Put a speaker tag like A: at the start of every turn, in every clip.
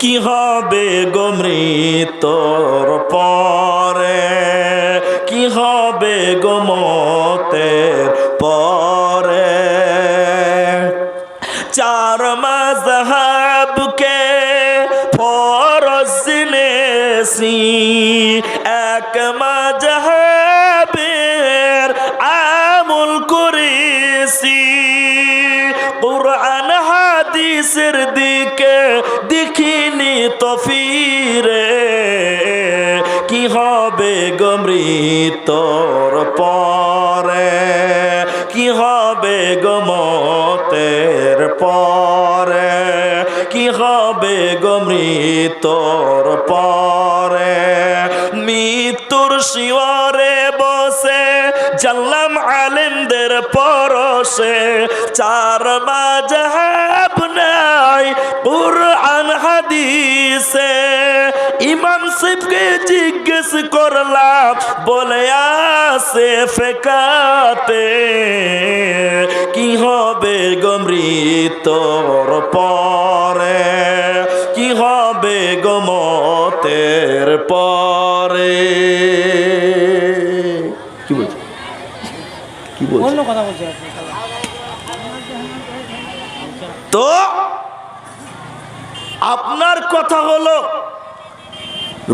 A: কি হবে গো মৃত্যুর পরে? কি হবে গো মতের পরে? চার মাযহাবকে ফরজ জেনেছি এক মাযহাবের আমল করেছি। কোরআন, হাদিসের দিকে মৃত্যুর পরে, কি হবে গো মতের পরে? কি হবে গো মৃত্যুর পরে? মৃত্যুর শিওরে বসে, জানলাম আলেমদের পরশে, চার জিজ্ঞেস করলাম বলে আসে ফেকাতে। কি হবে গমৃতর পরে? কি হবে গমতের পরে? কি বলছো? কি বলছো?
B: অন্য কথা বলছি
A: তো আপনার কথা হলো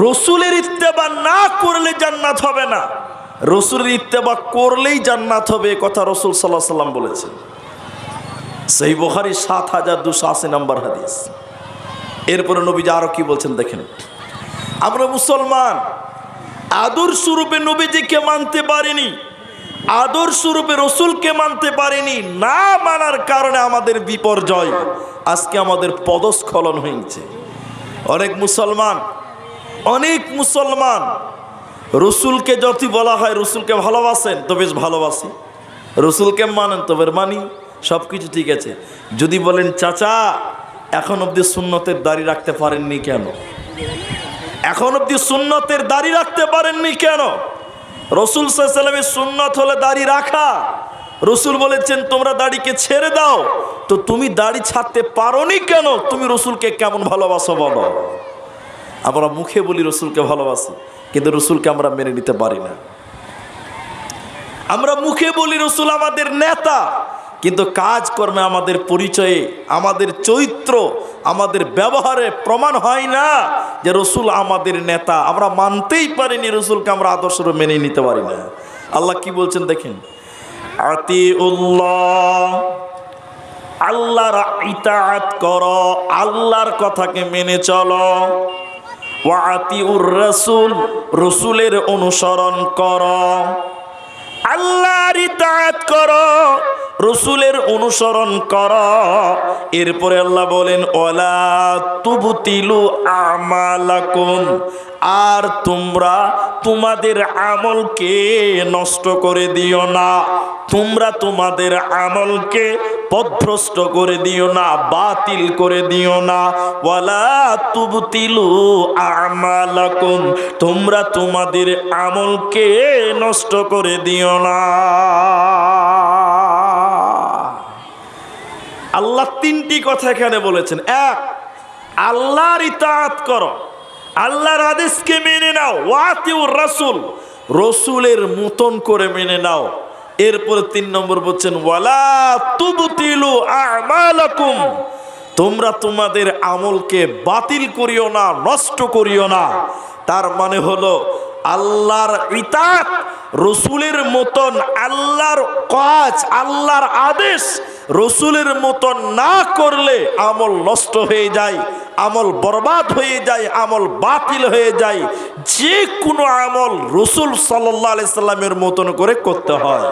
A: রসুলের ইত্তেবা না করলে জান্নাত হবে না। রসুলের ইত্তেবা করলেই জান্নাত হবে কথা রসুল সাল্লাহ সাল্লাম বলেছেন। সেই বোখারি সাত হাজার দুশো আশি নম্বর হাদিস। এরপরে নবীজি আরও কি বলছেন দেখেন। আমরা মুসলমান আদর্শ রূপে নবীজিকে মানতে পারিনি আদর্শ রূপে রসুলকে মানতে পারিনি, না মানার কারণে আমাদের বিপর্যয়। আজকে আমাদের পদস্খলন হয়েছে। অনেক মুসলমান অনেক মুসলমান। রসুলকে যদি বলা হয়, রসুলকে ভালোবাসেন, তো বেশ ভালোবাসি। রসুলকে মানেন, তো বেশ মানি। সব কিছু ঠিক আছে। যদি বলেন, চাচা, এখন অবধি সুন্নতের দাড়ি রাখতে পারেননি কেন? এখন অব্দি সুন্নতের দাড়ি রাখতে পারেননি কেন? রসুল সাল্লামের সুন্নত হলে দাড়ি রাখা। রসুল বলেছেন, তোমরা দাড়িকে ছেড়ে দাও। তো তুমি দাড়ি ছাড়তে পারোনি কেন? তুমি রসুলকে কেমন ভালোবাসো বলো। আমরা মুখে বলি রসুলকে ভালোবাসি, কিন্তু রসুলকে আমরা মেনে নিতে পারি না। আমরা মুখে বলি রসুল আমাদের নেতা, কিন্তু কাজ কর্মে আমাদের পরিচয়ে, আমাদের চরিত্র, আমাদের ব্যবহারে প্রমাণ হয় না যে রসুল আমাদের নেতা। আমরা মানতেই পারিনি রসুলকে, আমরা আদর্শরূপ মেনে নিতে পারি না। আল্লাহ কি বলছেন দেখেন? আতি আল্লাহর ইতাআত কর, আল্লাহর কথাকে মেনে চলো। ওয়াতি উর রসুল রসুলের অনুসরণ করো। আল্লাহর ইতাআত করো। রসুলের অনুসরণ কর। এরপরে আল্লাহ বলেন ওলা তুবতিলু আমালাকুম। আর তোমরা তোমাদের আমলকে নষ্ট করে দিও না। তোমরা তোমাদের আমলকে পথভ্রষ্ট করে দিও না, বাতিল করে দিও না। ওয়ালা তুবতিলু আমালাকুম। তোমরা তোমাদের আমলকে নষ্ট করে দিও না। আল্লাহ তিনটি কথা এখানে বলেছেন। এক, আল্লাহর ইতাআত করো। আল্লাহর আদেশকে মেনে নাও। ওয়াতিউর রাসূল। রসুলের মতন করে মেনে নাও। এরপরে তিন নম্বর বলছেন, ওয়ালা তুবতিলু আমালাকুম। তোমরা তোমাদের আমলকে বাতিল করিও না, নষ্ট করিও না। তার মানে হলো, আল্লাহর ইতাত রসুলের মতন আল্লাহর কাজ, আল্লাহর আদেশ রসুলের মতন না করলে আমল নষ্ট হয়ে যায়, আমল বরবাদ হয়ে যায়, আমল বাতিল হয়ে যায়, যে কোনো আমল রসুল সাল্লাহ সাল্লামের মতন করে করতে হয়।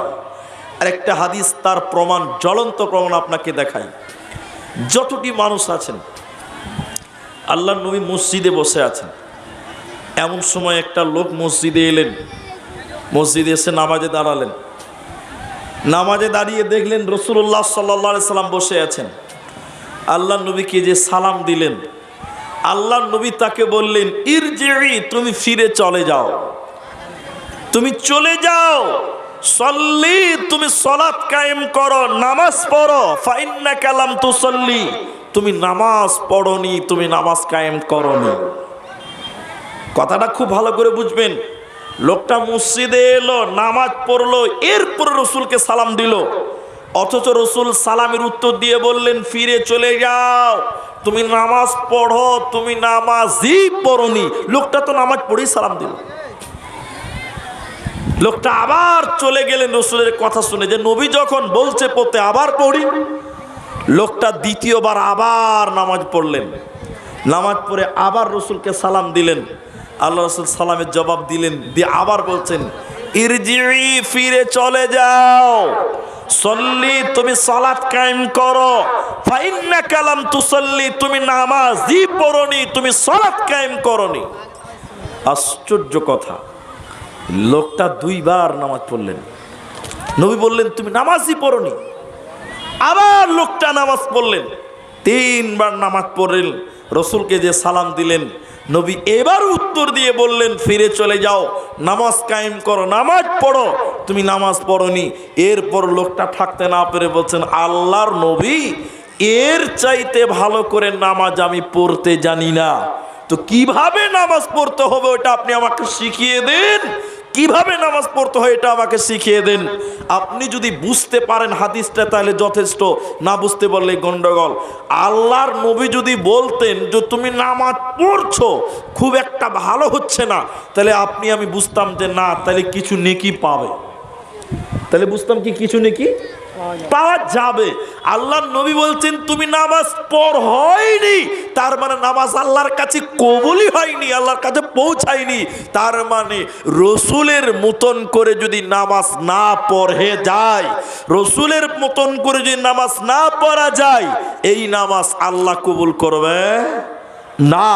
A: আর একটা হাদিস, তার প্রমাণ, জ্বলন্ত প্রমাণ আপনাকে দেখাই। যতটি মানুষ আছেন আল্লাহ নবী মসজিদে বসে আছেন। এমন সময় একটা লোক মসজিদে এলেন, মসজিদে এসে নামাজে দাঁড়ালেন। নামাজে দাঁড়িয়ে দেখলেন রসুল্লাহ সাল্লা সাল্লাম বসে আছেন। আল্লাহ নবীকে যে সালাম দিলেন, আল্লাহ নবী তাকে বললেন ইর তুমি ফিরে চলে যাও। তুমি চলে যাও। সল্লি, তুমি সলাৎ কায়েম করো, নামাজ পড়ো। ফাইন্না কালাম তু সল্লি তুমি নামাজ পড়নি, তুমি নামাজ কায়েম করনি। কথাটা খুব ভালো করে বুঝবেন। লোকটা মসজিদে এলো, নামাজ পড়ল, এরপর রসুলকে সালাম দিল। অথচ রসুল সালামের উত্তর দিয়ে বললেন, ফিরে চলে যাও, তুমি নামাজ পড়ো, তুমি নামাজই পড়নি। লোকটা তো নামাজ পড়েই সালাম দিল। লোকটা আবার চলে গেলেন রসুলের কথা শুনে যে, নবী যখন বলছে পড়তে আবার পড়ি। লোকটা দ্বিতীয়বার আবার নামাজ পড়লেন। নামাজ পড়ে আবার রসুলকে সালাম দিলেন। আল্লাহ রসুল সালামের জবাব দিলেন, দিয়ে আবার বলছেন ইরজিই ফিরে চলে যাও। সল্লি, তুমি সালাত কায়েম করো। ফাইন্না কালাম তুসল্লি, তুমি নামাজ নামাজই পড়নি, তুমি সালাত কায়েম করনি। আশ্চর্য কথা। লোকটা দুইবার নামাজ পড়লেন। নবী বললেন, তুমি নামাজই পড়নি। আবার লোকটা নামাজ পড়লেন। তিনবার নামাজ পড়লেন। রসুলকে যে সালাম দিলেন নবী এবার উত্তর দিয়ে বললেন, ফিরে চলে যাও, নামাজ কায়েম করো, নামাজ পড়ো। তুমি নামাজ পড়নি। এরপর লোকটা থাকতে না পেরে বলছেন, আল্লাহর নবী, এর চাইতে ভালো করে নামাজ আমি পড়তে জানি না। তো কীভাবে নামাজ পড়তে হবে ওটা আপনি আমাকে শিখিয়ে দেন। কীভাবে নামাজ পড়তে হয় এটা আমাকে শিখিয়ে দেন। আপনি যদি বুঝতে পারেন হাদিসটা, তাহলে যথেষ্ট। না বুঝতে পারলে গন্ডগোল। আল্লাহর নবী যদি বলতেন যে, তুমি নামাজ পড়ছো, খুব একটা ভালো হচ্ছে না। তাহলে আপনি, আমি বুঝতাম যে, না, তাহলে কিছু নেকি পাবে। তাহলে বুঝতাম কি কিছু নাকি? পাওয়া যাবে। আল্লাহর নবী বলছেন, তুমি নামাজ পড়, হয়নি। তার মানে নামাজ আল্লাহর কাছে কবুলই হয়নি, আল্লাহর কাছে পৌঁছায়নি। তার মানে রসুলের মতন করে যদি নামাজ না পড়ে যায়, রসুলের মতন করে যদি নামাজ না পড়া যায়, এই নামাজ আল্লাহ কবুল করবে? না,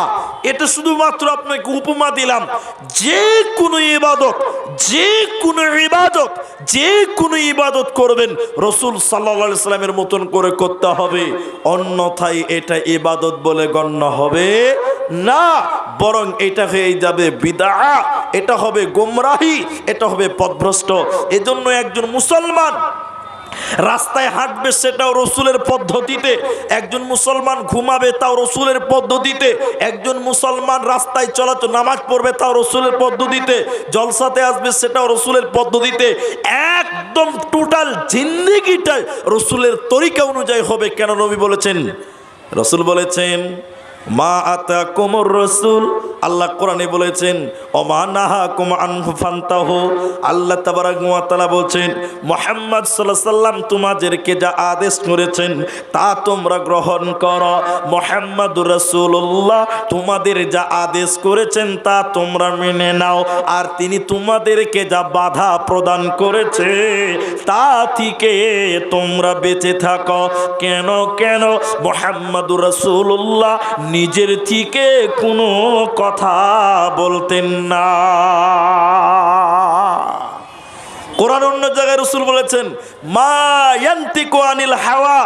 A: এটা শুধুমাত্র আপনাকে উপমা দিলাম। যে কোনো ইবাদত, যে কোনো ইবাদত, যে কোনো ইবাদত করবেন, রসুল সাল্লা সাল্লামের মতন করে করতে হবে। অন্যথায় এটা ইবাদত বলে গণ্য হবে না, বরং এটা হয়ে যাবে বিদা এটা হবে গোমরাহি, এটা হবে পথভ্রষ্ট এজন্য একজন মুসলমান রাস্তায় হাঁটবে সেটাও রসুলের পদ্ধতিতে। একজন মুসলমান ঘুমাবে তাও রসুলের পদ্ধতিতে। একজন মুসলমান রাস্তায় চলাচল, নামাজ পড়বে তাও রসুলের পদ্ধতিতে। জলসাতে আসবে সেটাও রসুলের পদ্ধতিতে। একদম টোটাল জিন্দিগিটাই রসুলের তরিকা অনুযায়ী হবে। কেন নবী বলেছেন? রসুল বলেছেন, মা আতা কোমর রসুল আল্লাহ কোরআনে বলেছেন আল্লাহ তাবারাক বলছেন, মোহাম্মদ সাল্লাম তোমাদেরকে যা আদেশ করেছেন, তা তোমরা গ্রহণ করো। মোহাম্মদ রসুল্লাহ তোমাদের যা আদেশ করেছেন, তা তোমরা মেনে নাও। আর তিনি তোমাদেরকে যা বাধা প্রদান করেছে, তা থেকে তোমরা বেঁচে থাকো। কেন কেন? মোহাম্মদ রসুল্লাহ নিজের থেকে কোনো কথা বলতেন না। কোরআন অন্য জায়গায় রসুল বলেছেন, মা ইয়ান্তিকু আনিল হাওয়া,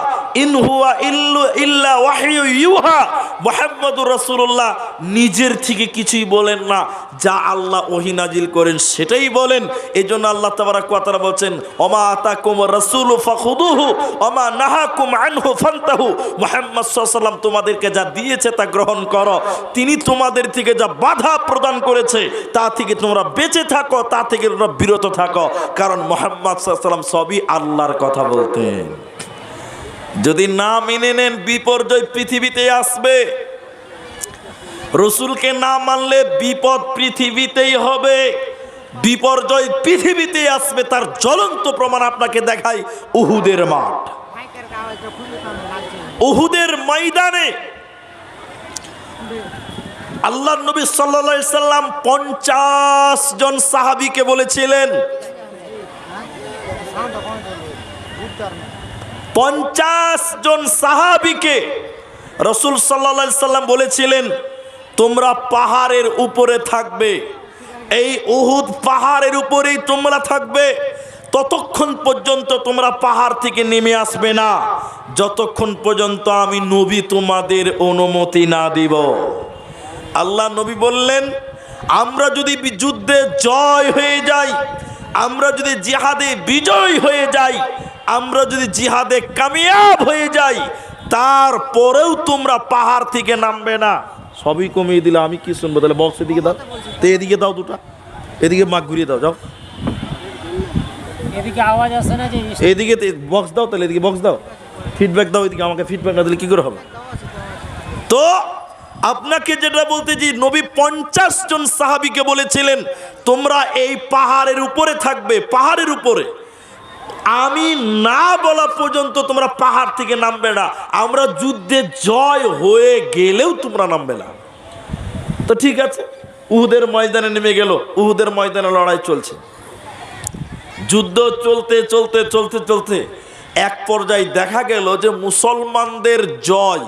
A: ইন হুয়া ইল্লু, ইল্লা ওয়াহয়ু ইউহা। মুহাম্মাদুর রাসূলুল্লাহ নিজের থেকে কিছুই বলেন না। যা আল্লাহ ওহী নাজিল করেন সেটাই বলেন। এজন্য আল্লাহ তাবারাক ওয়া তাআলা বলেন ওমা আতাকুম রাসূলু ফাখুদুহু, ওমা নাহাকুম আনহু ফান্তাহু। মুহাম্মদ সাল্লাল্লাহু আলাইহি তোমাদেরকে যা দিয়েছে তা গ্রহণ করো। তিনি তোমাদের থেকে যা বাধা প্রদান করেছে, তা থেকে তোমরা বেঁচে থাকো, তা থেকে তোমরা বিরত থাকো। কারণ মোহাম্মদ সবই আল্লাহর কথা বলতেন। যদি না মেনে নেন, বিপর্যয় পৃথিবীতে আসবে। রসুলকে না মানলে বিপদ পৃথিবীতেই হবে। বিপর্যয় পৃথিবীতে আসবে, তার জ্বলন্ত প্রমাণ আপনাকে দেখাই উহুদের মাঠ। উহুদের ময়দানে আল্লাহ নবী সাল্লা সাল্লাম পঞ্চাশ জন সাহাবিকে বলেছিলেন
B: শান্ত কোন চলবে বুঝতে পারবে
A: পঞ্চাশ জন সাহাবিকে রসুল সাল্লা সাল্লাম বলেছিলেন, তোমরা পাহাড়ের উপরে থাকবে। এই উহুদ পাহাড়ের উপরেই তোমরা থাকবে। ততক্ষণ পর্যন্ত তোমরা পাহাড় থেকে নেমে আসবে না। যতক্ষণ পর্যন্ত আমি নবী তোমাদের অনুমতি না দিব। আল্লাহ নবী বললেন, আমরা যদি যুদ্ধে জয় হয়ে যাই আমরা যদি জিহাদে বিজয় হয়ে যাই আমরা যদি জিহাদে কামিয়াব হয়ে যাই তারপরেও তোমরা পাহাড় থেকে নামবে না। সবই কমিয়ে দিলে আমি কি শুনব? তাহলে বক্স এদিকে দাও। তো এদিকে দাও দুটা। এদিকে মাগ ঘুরিয়ে দাও যাও।
C: এদিকে আওয়াজ আসে না যে
A: বক্স দাও তাহলে এদিকে বক্স দাও। ফিডব্যাক দাও এদিকে আমাকে ফিডব্যাক না দিলে কি করে হবে? তো আপনাকে যেটা বলতে যে নবী পঞ্চাশ জন সাহাবিকে বলেছিলেন তোমরা এই পাহাড়ের উপরে থাকবে, পাহাড়ের উপরে। আমি না বলা পর্যন্ত তোমরা পাহাড় থেকে নামবে না। আমরা যুদ্ধে জয় হয়ে গেলেও তোমরা নামবে না। তো ঠিক আছে, উহুদের ময়দানে নেমে গেল। উহুদের ময়দানে লড়াই চলছে। যুদ্ধ চলতে চলতে চলতে চলতে এক পর্যায়ে দেখা গেল যে মুসলমানদের জয়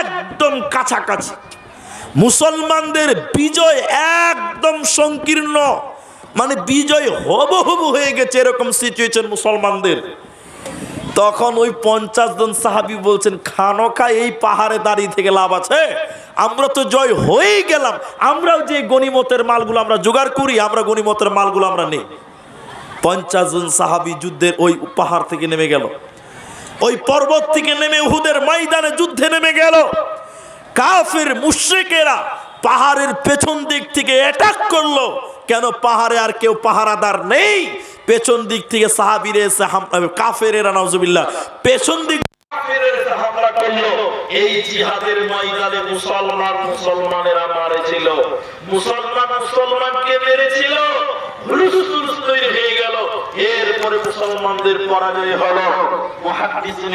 A: একদম কাছাকাছি। মুসলমানদের বিজয় একদম সংকীর্ণ। মানে বিজয় হব হব হয়ে গেছে এরকম সিচুয়েশন মুসলমানদের। তখন ওই পঞ্চাশ জন সাহাবি বলছেন খানকা এই পাহাড়ে দাঁড়িয়ে থেকে লাভ আছে। আমরা তো জয় হয়েই গেলাম। আমরাও যে গনিমতের মালগুলো আমরা জোগাড় করি, আমরা গনিমতের মালগুলো আমরা নেই। পঞ্চাশ জন সাহাবি যুদ্ধের ওই পাহাড় থেকে নেমে গেল। ওই পর্বত থেকে নেমে উহুদের ময়দানে যুদ্ধে নেমে গেল। কাফের মুশ্রিকেরা পাহাড়ের পেছন দিক থেকে অ্যাটাক করল। কেন পাহাড়ে আর কেউ পাহারাদার নেই? পেছন দিক থেকে সাহাবিরে এসে কাফের এরা নাউজুবিল্লাহ, পেছন দিক এরপরে মুসলমানদের পরাজয় হলো। মুহাদ্দিসিন